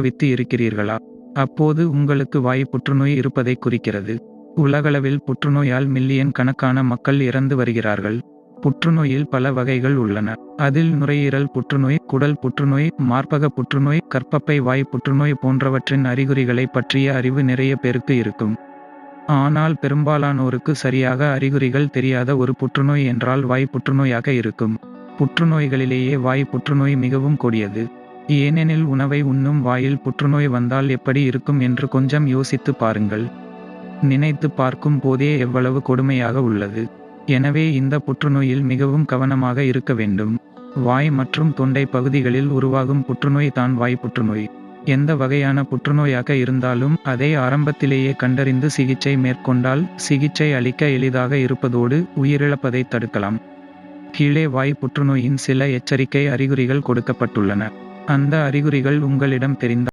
அனுபவித்து இருக்கிறீர்களா? அப்போது உங்களுக்கு வாய் புற்றுநோய் இருப்பதை குறிக்கிறது. உலகளவில் புற்றுநோயால் மில்லியன் கணக்கான மக்கள் இறந்து வருகிறார்கள். புற்றுநோயில் பல வகைகள் உள்ளன. அதில் நுரையீரல் புற்றுநோய் குடல் புற்றுநோய் மார்பக புற்றுநோய் கற்பப்பை வாய் புற்றுநோய் போன்றவற்றின் அறிகுறிகளை பற்றிய அறிவு நிறைய பேருக்கு இருக்கும். ஆனால் பெரும்பாலானோருக்கு சரியாக அறிகுறிகள் தெரியாத ஒரு புற்றுநோய் என்றால் வாய் புற்றுநோயாக இருக்கும். புற்றுநோய்களிலேயே வாய் புற்றுநோய் மிகவும் கொடியது. ஏனெனில் உணவை உண்ணும் வாயில் புற்றுநோய் வந்தால் எப்படி இருக்கும் என்று கொஞ்சம் யோசித்து பாருங்கள். நினைத்து பார்க்கும் போதே எவ்வளவு கொடுமையாக உள்ளது. எனவே இந்த புற்றுநோயில் மிகவும் கவனமாக இருக்க வேண்டும். வாய் மற்றும் தொண்டை பகுதிகளில் உருவாகும் புற்றுநோய் தான் வாய் புற்றுநோய். எந்த வகையான புற்றுநோயாக இருந்தாலும் அதை ஆரம்பத்திலேயே கண்டறிந்து சிகிச்சை மேற்கொண்டால் சிகிச்சை அளிக்க எளிதாக இருப்பதோடு உயிரிழப்பதை தடுக்கலாம். கீழே வாய் புற்றுநோயின் சில எச்சரிக்கை அறிகுறிகள் கொடுக்கப்பட்டுள்ளன. அந்த அறிகுறிகள் உங்களிடம் தெரிந்தால்